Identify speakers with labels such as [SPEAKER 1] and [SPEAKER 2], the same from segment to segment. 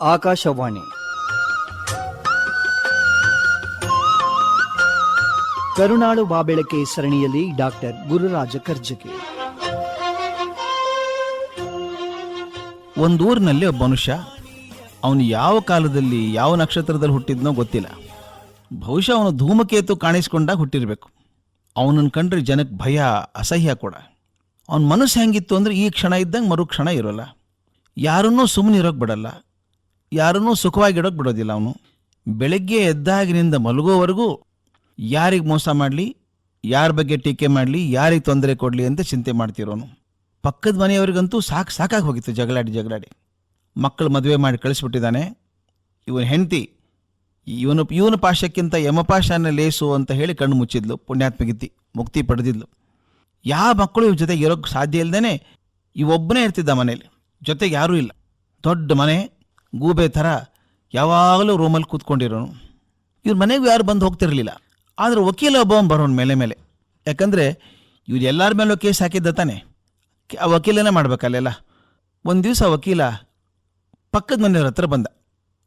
[SPEAKER 1] ಆಕಾಶವಾಣಿ. ಕರುಣಾಳು ಬಾಬೆಳಕೆ ಸರಣಿಯಲ್ಲಿ ಡಾಕ್ಟರ್ ಗುರುರಾಜ ಕರ್ಜಗಿ
[SPEAKER 2] ಒಂದೂರಿನಲ್ಲಿ ಒಬ್ಬ ಮನುಷ್ಯ, ಅವನು ಯಾವ ಕಾಲದಲ್ಲಿ ಯಾವ ನಕ್ಷತ್ರದಲ್ಲಿ ಹುಟ್ಟಿದ್ನೋ ಗೊತ್ತಿಲ್ಲ. ಬಹುಶಃ ಅವನು ಧೂಮಕೇತು ಕಾಣಿಸ್ಕೊಂಡಾಗ ಹುಟ್ಟಿರಬೇಕು. ಅವನನ್ನು ಕಂಡ್ರೆ ಜನಕ್ಕೆ ಭಯ, ಅಸಹ್ಯ ಕೂಡ. ಅವನ ಮನಸ್ಸು ಹೆಂಗಿತ್ತು ಅಂದರೆ ಈ ಕ್ಷಣ ಇದ್ದಂಗೆ ಮರು ಕ್ಷಣ ಇರೋಲ್ಲ. ಯಾರನ್ನೂ ಸುಮ್ಮನೆ ಇರೋಕ್ಕೆ ಬಿಡಲ್ಲ. ಯಾರನ್ನೂ ಸುಖವಾಗಿಡೋಕೆ ಬಿಡೋದಿಲ್ಲ ಅವನು. ಬೆಳಗ್ಗೆ ಎದ್ದಾಗಿನಿಂದ ಮಲಗೋವರೆಗೂ ಯಾರಿಗೆ ಮೋಸ ಮಾಡಲಿ, ಯಾರ ಬಗ್ಗೆ ಟೀಕೆ ಮಾಡಲಿ, ಯಾರಿಗೆ ತೊಂದರೆ ಕೊಡಲಿ ಅಂತ ಚಿಂತೆ ಮಾಡ್ತಿರೋನು. ಪಕ್ಕದ ಮನೆಯವರಿಗಂತೂ ಸಾಕು ಸಾಕಾಗಿ ಹೋಗಿತ್ತು ಜಗಳಾಡಿ ಜಗಳಾಡಿ. ಮಕ್ಕಳು ಮದುವೆ ಮಾಡಿ ಕಳಿಸ್ಬಿಟ್ಟಿದ್ದಾನೆ ಇವನು ಹೆಂಡತಿ, ಇವನು, ಇವನ ಪಾಶಕ್ಕಿಂತ ಯಮಪಾಶನ ಲೇಸು ಅಂತ ಹೇಳಿ ಕಣ್ಣು ಮುಚ್ಚಿದ್ಲು ಪುಣ್ಯಾತ್ಮಗಿತ್ತಿ ಮುಕ್ತಿ ಪಡೆದಿದ್ಲು. ಯಾವ ಮಕ್ಕಳು ಇವ್ರ ಜೊತೆಗೆ ಇರೋಕ್ಕೆ ಸಾಧ್ಯ ಇಲ್ಲದೇ ಇವೊಬ್ಬನೇ ಇರ್ತಿದ್ದ ಮನೇಲಿ, ಜೊತೆಗೆ ಯಾರೂ ಇಲ್ಲ. ದೊಡ್ಡ ಮನೆ ಗೂಬೆ ಥರ ಯಾವಾಗಲೂ ರೂಮಲ್ಲಿ ಕೂತ್ಕೊಂಡಿರೋನು. ಇವ್ರ ಮನೆಗೂ ಯಾರು ಬಂದು ಹೋಗ್ತಿರಲಿಲ್ಲ. ಆದರೆ ವಕೀಲ ಒಬ್ಬವನು ಬರೋನು ಮೇಲೆ ಮೇಲೆ. ಯಾಕಂದರೆ ಇವ್ರು ಎಲ್ಲರ ಮೇಲೂ ಕೇಸ್ ಹಾಕಿದ್ದ ತಾನೆ. ಆ ವಕೀಲನೇ ಮಾಡಬೇಕಲ್ಲೆಲ್ಲ ಒಂದು ದಿವಸ ವಕೀಲ ಪಕ್ಕದ ಮನೆಯವ್ರ ಹತ್ರ ಬಂದ.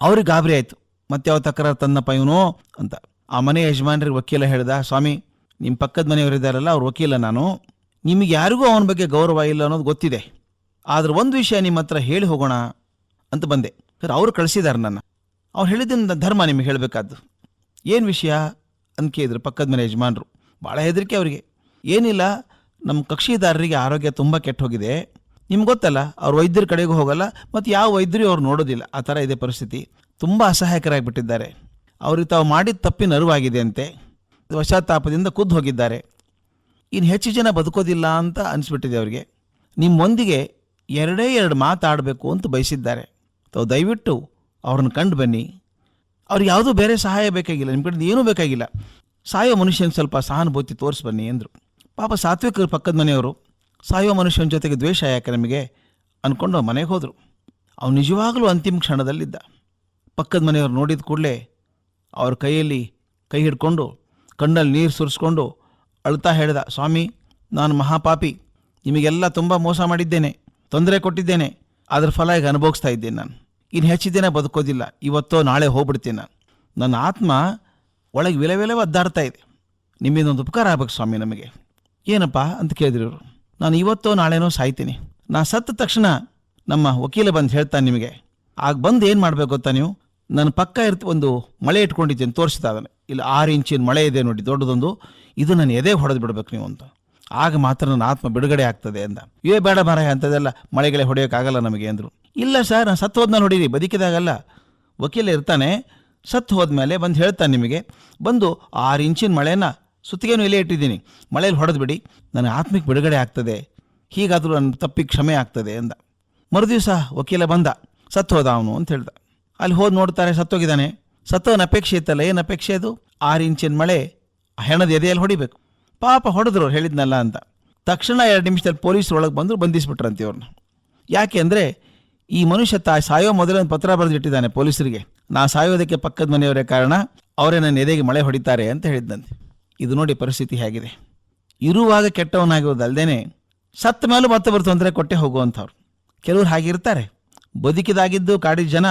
[SPEAKER 2] ಅವ್ರಿಗೆ ಗಾಬರಿ ಆಯಿತು. ಮತ್ತೆ ಯಾವ ತಕರಾರು ತನ್ನಪ್ಪ ಇವನು ಅಂತ. ಆ ಮನೆ ಯಜಮಾನ್ರಿಗೆ ವಕೀಲ ಹೇಳ್ದ, ಸ್ವಾಮಿ ನಿಮ್ಮ ಪಕ್ಕದ ಮನೆಯವರಿದ್ದಾರಲ್ಲ ಅವ್ರ ವಕೀಲ ನಾನು. ನಿಮಗೆ ಯಾರಿಗೂ ಅವನ ಬಗ್ಗೆ ಗೌರವ ಇಲ್ಲ ಅನ್ನೋದು ಗೊತ್ತಿದೆ. ಆದ್ರೆ ಒಂದು ವಿಷಯ ನಿಮ್ಮ ಹತ್ರ ಹೇಳಿ ಹೋಗೋಣ ಅಂತ ಬಂದೆ. ಸರ್, ಅವರು ಕಳಿಸಿದ್ದಾರೆ ನನ್ನ. ಅವ್ರು ಹೇಳಿದ್ದ ಧರ್ಮ ನಿಮಗೆ ಹೇಳಬೇಕಾದ್ದು. ಏನು ವಿಷಯ? ಅಂತ ಕೇಳಿದ್ರು ಪಕ್ಕದ ಮನೆ ಯಜಮಾನರು. ಭಾಳ ಹೆದರಿಕೆ ಅವರಿಗೆ. ಏನಿಲ್ಲ ನಮ್ಮ ಕಕ್ಷಿದಾರರಿಗೆ ಆರೋಗ್ಯ ತುಂಬ ಕೆಟ್ಟ ಹೋಗಿದೆ ನಿಮ್ಗೆ ಗೊತ್ತಲ್ಲ, ಅವ್ರು ವೈದ್ಯರ ಕಡೆಗೂ ಹೋಗಲ್ಲ, ಮತ್ತು ಯಾವ ವೈದ್ಯರು ಅವ್ರು ನೋಡೋದಿಲ್ಲ. ಆ ಥರ ಇದೆ ಪರಿಸ್ಥಿತಿ. ತುಂಬ ಅಸಹಾಯಕರಾಗಿಬಿಟ್ಟಿದ್ದಾರೆ. ಅವ್ರಿಗೆ ತಾವು ಮಾಡಿದ ತಪ್ಪಿನ ಅರಿವಾಗಿದೆ ಅಂತೆ. ವಶಾತಾಪದಿಂದ ಕುದ್ದು ಹೋಗಿದ್ದಾರೆ. ಇನ್ನು ಹೆಚ್ಚು ಜನ ಬದುಕೋದಿಲ್ಲ ಅಂತ ಅನಿಸ್ಬಿಟ್ಟಿದೆ ಅವರಿಗೆ. ನಿಮ್ಮೊಂದಿಗೆ ಎರಡೇ ಎರಡು ಮಾತಾಡಬೇಕು ಅಂತ ಬಯಸಿದ್ದಾರೆ. ತಾವು ದಯವಿಟ್ಟು ಅವ್ರನ್ನ ಕಂಡು ಬನ್ನಿ. ಅವ್ರಿಗೆ ಯಾವುದೂ ಬೇರೆ ಸಹಾಯ ಬೇಕಾಗಿಲ್ಲ. ನಿಮ್ಮ ಕಡೆಯಿಂದ ಏನೂ ಬೇಕಾಗಿಲ್ಲ. ಸಾಯೋ ಮನುಷ್ಯನ ಸ್ವಲ್ಪ ಸಹಾನುಭೂತಿ ತೋರಿಸಿ ಬನ್ನಿ ಅಂದರು ಪಾಪ ಸಾತ್ವಿಕರು ಪಕ್ಕದ ಮನೆಯವರು ಸಾಯೋ ಮನುಷ್ಯನ ಜೊತೆಗೆ ದ್ವೇಷ ಯಾಕೆ ನಮಗೆ ಅಂದ್ಕೊಂಡು ಮನೆಗೆ ಹೋದರು. ಅವ್ನು ನಿಜವಾಗಲೂ ಅಂತಿಮ ಕ್ಷಣದಲ್ಲಿದ್ದ. ಪಕ್ಕದ ಮನೆಯವರು ನೋಡಿದ ಕೂಡಲೇ ಅವ್ರ ಕೈಯಲ್ಲಿ ಕೈ ಹಿಡ್ಕೊಂಡು, ಕಣ್ಣಲ್ಲಿ ನೀರು ಸುರಿಸ್ಕೊಂಡು ಅಳ್ತಾ ಹೇಳ್ದ, ಸ್ವಾಮಿ, ನಾನು ಮಹಾಪಾಪಿ. ನಿಮಗೆಲ್ಲ ತುಂಬ ಮೋಸ ಮಾಡಿದ್ದೇನೆ. ತೊಂದರೆ ಕೊಟ್ಟಿದ್ದೇನೆ. ಅದ್ರ ಫಲ ಈಗ ಅನುಭವಿಸ್ತಾ ಇದ್ದೀನಿ ನಾನು. ಇನ್ನು ಹೆಚ್ಚು ದಿನ ಬದುಕೋದಿಲ್ಲ. ಇವತ್ತೋ ನಾಳೆ ಹೋಗ್ಬಿಡ್ತೀನಿ ನಾನು. ನನ್ನ ಆತ್ಮ ಒಳಗೆ ವಿಲೆ ವಿಲೆ ಒದ್ದಾಡ್ತಾ ಇದೆ ನಿಮ್ಮಿಂದೊಂದು ಉಪಕಾರ ಆಗ್ಬೇಕು ಸ್ವಾಮಿ ನಮಗೆ. ಏನಪ್ಪ ಅಂತ ಕೇಳಿದ್ರು ಇವರು. ನಾನು ಇವತ್ತೋ ನಾಳೆನೋ ಸಾಯ್ತೀನಿ. ನಾ ಸತ್ತ ತಕ್ಷಣ ನಮ್ಮ ವಕೀಲ ಬಂದು ಹೇಳ್ತಾನೆ ನಿಮಗೆ. ಆಗ ಬಂದು ಏನು ಮಾಡಬೇಕು ಗೊತ್ತಾ ನೀವು? ನನ್ನ ಪಕ್ಕ ಇರ್ತ ಒಂದು ಮಳೆ ಇಟ್ಕೊಂಡಿದ್ದೀನಿ, ತೋರಿಸ್ತಾ ಇದ್ದಾನೆ. ಇಲ್ಲಿ ಆರು ಇಂಚಿನ ಮಳೆ ಇದೆ ನೋಡಿ, ದೊಡ್ಡದೊಂದು. ಇದು ನಾನು ಎದೆ ಹೊಡೆದು ಬಿಡ್ಬೇಕು ನೀವು ಅಂತ. ಆಗ ಮಾತ್ರ ನನ್ನ ಆತ್ಮ ಬಿಡುಗಡೆ ಆಗ್ತದೆ ಅಂದ. ಏ ಬೇಡ ಮಾರಾಯ, ಅಂಥದ್ದೆಲ್ಲ ಮಳೆಗಳೇ ಹೊಡೆಯೋಕ್ಕಾಗಲ್ಲ ನಮಗೆ ಅಂದರು. ಇಲ್ಲ ಸರ್, ನಾನು ಸತ್ತು ಹೋದ್ಮೇಲೆ ಹೊಡೀರಿ ಬದುಕಿದಾಗಲ್ಲ. ವಕೀಲ ಇರ್ತಾನೆ, ಸತ್ತು ಹೋದ್ಮೇಲೆ ಬಂದು ಹೇಳ್ತಾನೆ ನಿಮಗೆ, ಬಂದು ಆರು ಇಂಚಿನ ಮಳೆನ ಸುತ್ತಿಗೆನೂ ಇಲ್ಲೇ ಇಟ್ಟಿದ್ದೀನಿ ಮಳೆಯಲ್ಲಿ ಹೊಡೆದ್ಬಿಡಿ ನನ್ನ ಆತ್ಮಿಕ ಬಿಡುಗಡೆ ಆಗ್ತದೆ, ಹೀಗಾದರೂ ನನ್ನ ತಪ್ಪಿಗೆ ಕ್ಷಮೆ ಆಗ್ತದೆ ಅಂದ. ಮರುದಿವಸ ವಕೀಲ ಬಂದ, ಸತ್ತು ಹೋದ ಅವನು ಅಂತ ಹೇಳ್ದ. ಅಲ್ಲಿ ಹೋದ್ ನೋಡ್ತಾರೆ, ಸತ್ತೋಗಿದ್ದಾನೆ. ಸತ್ತೋನ ಅಪೇಕ್ಷೆ ಇತ್ತಲ್ಲ, ಏನು ಅಪೇಕ್ಷೆ ಅದು? ಆರು ಇಂಚಿನ ಮಳೆ ಹೆಣದ ಎದೆಯಲ್ಲಿ ಹೊಡಿಬೇಕು. ಪಾಪ ಹೊಡೆದ್ರು ಅವ್ರು ಹೇಳಿದ್ನಲ್ಲ ಅಂತ. ತಕ್ಷಣ ಎರಡು ನಿಮಿಷದಲ್ಲಿ ಪೊಲೀಸರು ಒಳಗೆ ಬಂದರು, ಬಂಧಿಸ್ಬಿಟ್ರಂತೆ ಇವ್ರನ್ನ. ಯಾಕೆ ಅಂದರೆ ಈ ಮನುಷ್ಯ ತಾ, ಸಾಯೋ ಮೊದಲೇ ಒಂದು ಪತ್ರ ಬರೆದಿಟ್ಟಿದ್ದಾನೆ ಪೊಲೀಸರಿಗೆ. ನಾ ಸಾಯೋದಕ್ಕೆ ಪಕ್ಕದ ಮನೆಯವರೇ ಕಾರಣ, ಅವರೇ ನನ್ನ ಎದೆಗೆ ಮಳೆ ಹೊಡಿತಾರೆ ಅಂತ ಹೇಳಿದ್ದಂತೆ ಇದು ನೋಡಿ ಪರಿಸ್ಥಿತಿ ಹೇಗಿದೆ. ಇರುವಾಗ ಕೆಟ್ಟವನಾಗಿರೋದಲ್ದೇನೆ ಸತ್ತ ಮೇಲೂ ಮತ್ತೊಬ್ಬರು ತೊಂದರೆ ಕೊಟ್ಟೆ ಹೋಗುವಂಥವ್ರು. ಕೆಲವ್ರು ಹಾಗಿರ್ತಾರೆ ಬದುಕಿದಾಗಿದ್ದು ಕಾಡಿದ ಜನ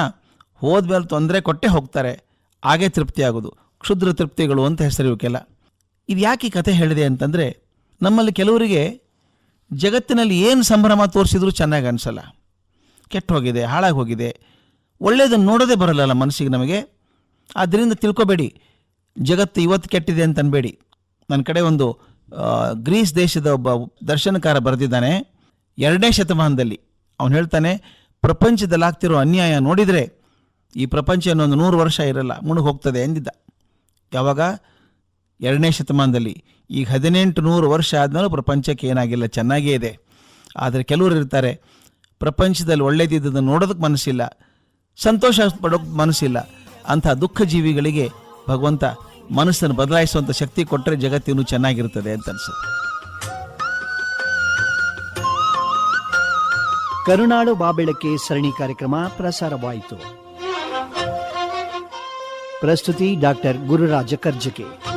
[SPEAKER 2] ಹೋದ್ಮೇಲೆ ತೊಂದರೆ ಕೊಟ್ಟೆ ಹೋಗ್ತಾರೆ. ಹಾಗೆ ತೃಪ್ತಿ ಆಗೋದು ಕ್ಷುದ್ರ ತೃಪ್ತಿಗಳು ಅಂತ ಹೆಸರು ಇವಕ್ಕೆಲ್ಲ ಇದು ಯಾಕೆ ಕಥೆ ಹೇಳಿದೆ ಅಂತಂದರೆ ನಮ್ಮಲ್ಲಿ ಕೆಲವರಿಗೆ ಜಗತ್ತಿನಲ್ಲಿ ಏನು ಸಂಭ್ರಮ ತೋರಿಸಿದ್ರೂ ಚೆನ್ನಾಗಿ ಅನಿಸಲ್ಲ. ಕೆಟ್ಟ ಹೋಗಿದೆ, ಹಾಳಾಗಿ ಹೋಗಿದೆ. ಒಳ್ಳೆಯದನ್ನು ನೋಡೋದೇ ಬರಲ್ಲ ಮನಸ್ಸಿಗೆ ನಮಗೆ. ಆದ್ದರಿಂದ ತಿಳ್ಕೊಬೇಡಿ, ಜಗತ್ತು ಇವತ್ತು ಕೆಟ್ಟಿದೆ ಅಂತ ಅನ್ಬೇಡಿ. ನನ್ನ ಕಡೆ ಒಂದು ಗ್ರೀಸ್ ದೇಶದ ಒಬ್ಬ ದರ್ಶನಕಾರ ಬರೆದಿದ್ದಾನೆ. ಎರಡನೇ ಶತಮಾನದಲ್ಲಿ ಅವನು ಹೇಳ್ತಾನೆ, ಪ್ರಪಂಚದಲ್ಲಿ ಆಗ್ತಿರೋ ಅನ್ಯಾಯ ನೋಡಿದರೆ ಈ ಪ್ರಪಂಚ ಇನ್ನೊಂದು ನೂರು ವರ್ಷ ಇರಲ್ಲ, ಮುಳುಗ್ ಹೋಗ್ತದೆ ಎಂದಿದ್ದ. ಯಾವಾಗ? ಎರಡನೇ ಶತಮಾನದಲ್ಲಿ ಈಗ ಹದಿನೆಂಟು ನೂರು ವರ್ಷ ಆದಮೇಲೂ ಪ್ರಪಂಚಕ್ಕೆ ಏನಾಗಿಲ್ಲ, ಚೆನ್ನಾಗೇ ಇದೆ. ಆದರೆ ಕೆಲವರು ಇರ್ತಾರೆ, ಪ್ರಪಂಚದಲ್ಲಿ ಒಳ್ಳೇದಿದ್ದನ್ನು ನೋಡೋದಕ್ಕೆ ಮನಸ್ಸಿಲ್ಲ, ಸಂತೋಷ ಪಡೋಕ್ಕೆ ಮನಸ್ಸಿಲ್ಲ. ಅಂಥ ದುಃಖ ಜೀವಿಗಳಿಗೆ ಭಗವಂತ ಮನಸ್ಸನ್ನು ಬದಲಾಯಿಸುವಂಥ ಶಕ್ತಿ ಕೊಟ್ಟರೆ ಜಗತ್ತಿನೂ ಚೆನ್ನಾಗಿರ್ತದೆ ಅಂತ ಅನ್ಸುತ್ತೆ.
[SPEAKER 1] ಕರುನಾಡು ಬಾಬೆಳಕೆ ಸರಣಿ ಕಾರ್ಯಕ್ರಮ ಪ್ರಸಾರವಾಯಿತು. ಪ್ರಸ್ತುತಿ ಡಾಕ್ಟರ್ ಗುರುರಾಜ ಕರ್ಜಕೆ.